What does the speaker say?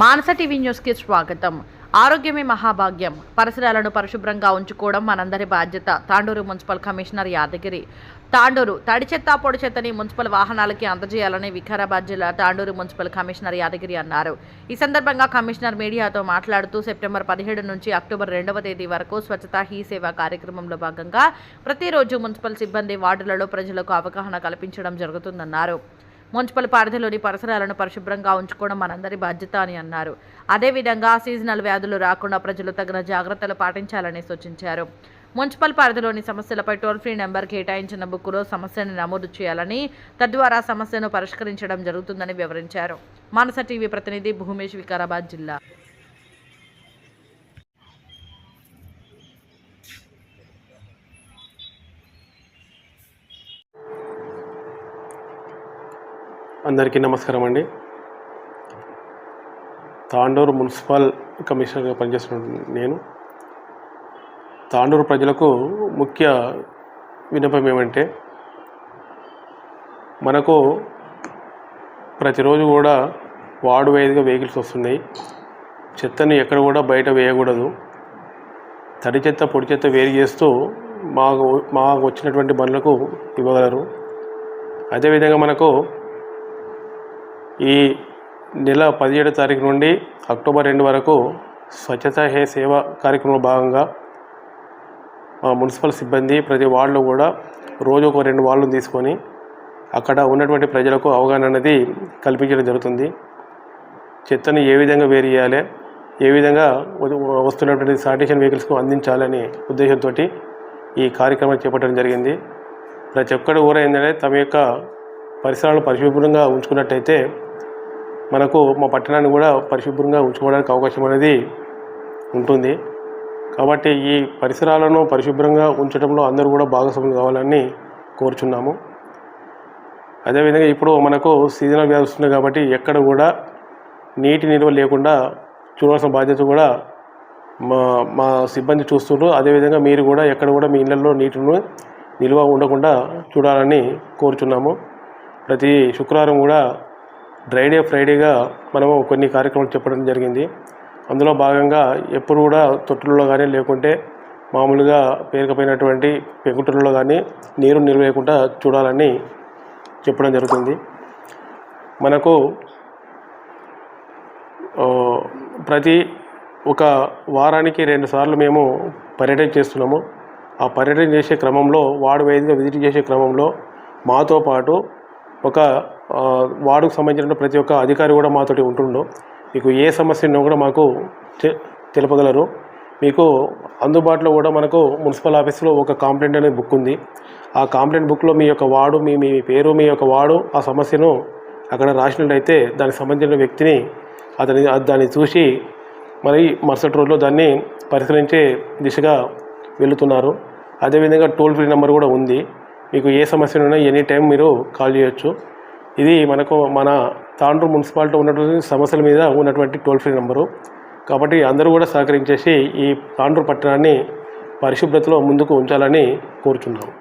మానస TV న్యూస్కి స్వాగతం. ఆరోగ్యమే మహాభాగ్యం. పరిసరాలను పరిశుభ్రంగా ఉంచుకోవడం మనందరి బాధ్యత. Tandur municipal commissioner Yadagiri. Tandur తడి చెత్త పొడి చెత్తని మున్సిపల్ వాహనాలకి అందజేయాలని వికారాబాద్ జిల్లా తాండూరు మున్సిపల్ కమిషనర్ యాదగిరి అన్నారు. ఈ సందర్భంగా కమిషనర్ మీడియాతో మాట్లాడుతూ సెప్టెంబర్ పదిహేడు నుంచి అక్టోబర్ రెండవ తేదీ వరకు స్వచ్ఛత హీ సేవ కార్యక్రమంలో భాగంగా ప్రతిరోజు మున్సిపల్ సిబ్బంది వార్డులలో ప్రజలకు అవగాహన కల్పించడం జరుగుతుందన్నారు. మున్సిపల్ పరిధిలోని పరిసరాలను పరిశుభ్రంగా ఉంచుకోవడం మనందరి బాధ్యత అని అన్నారు. అదేవిధంగా సీజనల్ వ్యాధులు రాకుండా ప్రజలు తగిన జాగ్రత్తలు పాటించాలని సూచించారు. మున్సిపల్ పరిధిలోని సమస్యలపై టోల్ ఫ్రీ నెంబర్ కేటాయించిన బుక్కులో సమస్యను నమోదు చేయాలని తద్వారా సమస్యను పరిష్కరించడం జరుగుతుందని వివరించారు. మానస టీవీ ప్రతినిధి భూమేష్ వికారాబాద్ జిల్లా. అందరికీ నమస్కారం అండి. తాండూరు మున్సిపల్ కమిషనర్గా పనిచేస్తున్న నేను. తాండూరు ప్రజలకు ముఖ్య వినపం ఏమంటే మనకు ప్రతిరోజు కూడా వార్డు వేదిగా వెహికల్స్ వస్తున్నాయి. చెత్తని ఎక్కడ కూడా బయట వేయకూడదు. తడి చెత్త పొడి చెత్త వేరు చేస్తూ మాకు మాకు వచ్చినటువంటి బండ్లకు ఇవ్వగలరు. అదేవిధంగా మనకు ఈ నెల పదిహేడు తారీఖు నుండి అక్టోబర్ రెండు వరకు స్వచ్ఛతా హే సేవ కార్యక్రమంలో భాగంగా మా మున్సిపల్ సిబ్బంది ప్రతి వార్డులో కూడా రోజు ఒక రెండు వార్డులను తీసుకొని అక్కడ ఉన్నటువంటి ప్రజలకు అవగాహన అనేది కల్పించడం జరుగుతుంది. చెత్తను ఏ విధంగా వేరు చేయాలి ఏ విధంగా వస్తున్నటువంటి శానిటేషన్ వెహికల్స్కు అందించాలని ఉద్దేశంతో ఈ కార్యక్రమం చేపట్టడం జరిగింది. ప్రతి ఒక్కరు కూడా ఏంటంటే తమ యొక్క పరిసరాలను పరిశుభ్రంగా ఉంచుకున్నట్టయితే మనకు మా పట్టణాన్ని కూడా పరిశుభ్రంగా ఉంచుకోవడానికి అవకాశం అనేది ఉంటుంది. కాబట్టి ఈ పరిసరాలను పరిశుభ్రంగా ఉంచడంలో అందరూ కూడా భాగస్వాములు కావాలని కోరుచున్నాము. అదేవిధంగా ఇప్పుడు మనకు సీజనల్ వ్యాధి వస్తుంది కాబట్టి ఎక్కడ కూడా నీటి నిల్వ లేకుండా చూడాల్సిన బాధ్యత కూడా మా మా సిబ్బంది చూస్తుండ్రు అదేవిధంగా మీరు కూడా ఎక్కడ కూడా మీ ఇళ్ళలో నీటిని నిల్వ ఉండకుండా చూడాలని కోరుచున్నాము. ప్రతి శుక్రవారం కూడా డ్రైడే ఫ్రైడేగా మనము కొన్ని కార్యక్రమాలు చెప్పడం జరిగింది. అందులో భాగంగా ఎప్పుడు కూడా తొట్టులలో కానీ లేకుంటే మామూలుగా పేరుకపోయినటువంటి పెంకుటిల్లో కానీ నీరు నిలవేయకుండా చూడాలని చెప్పడం జరుగుతుంది. మనకు ప్రతి ఒక వారానికి రెండు సార్లు మేము పర్యటన చేస్తున్నాము. ఆ పర్యటన చేసే క్రమంలో వాడు వైద్యుగా విజిట్ చేసే క్రమంలో మాతో పాటు ఒక వార్డుకు సంబంధించిన ప్రతి ఒక్క అధికారి కూడా మాతోటి ఉంటుండో. మీకు ఏ సమస్య ఉన్నా కూడా మాకు తె- తెలుపగలరు. మీకు అందుబాటులో కూడా మనకు మున్సిపల్ ఆఫీస్లో ఒక కాంప్లైంట్ అనే బుక్ ఉంది. ఆ కాంప్లైంట్ బుక్లో మీ యొక్క వార్డు మీ మీ పేరు మీ యొక్క వార్డు ఆ సమస్యను అక్కడ రాసినట్లయితే దానికి సంబంధించిన వ్యక్తిని అతని దాన్ని చూసి మరి మరుసటి రోజులో దాన్ని పరిశీలించే దిశగా వెళుతున్నారు. అదేవిధంగా టోల్ ఫ్రీ నెంబర్ కూడా ఉంది. మీకు ఏ సమస్యలు ఉన్నా ఎనీ టైం మీరు కాల్ చేయొచ్చు. ఇది మనకు మన తాండ్రు మున్సిపాలిటీ ఉన్నటువంటి సమస్యల మీద ఉన్నటువంటి టోల్ ఫ్రీ నెంబరు. కాబట్టి అందరూ కూడా సహకరించేసి ఈ తాండ్రు పట్టణాన్ని పరిశుభ్రతలో ముందుకు ఉంచాలని కోరుచున్నాము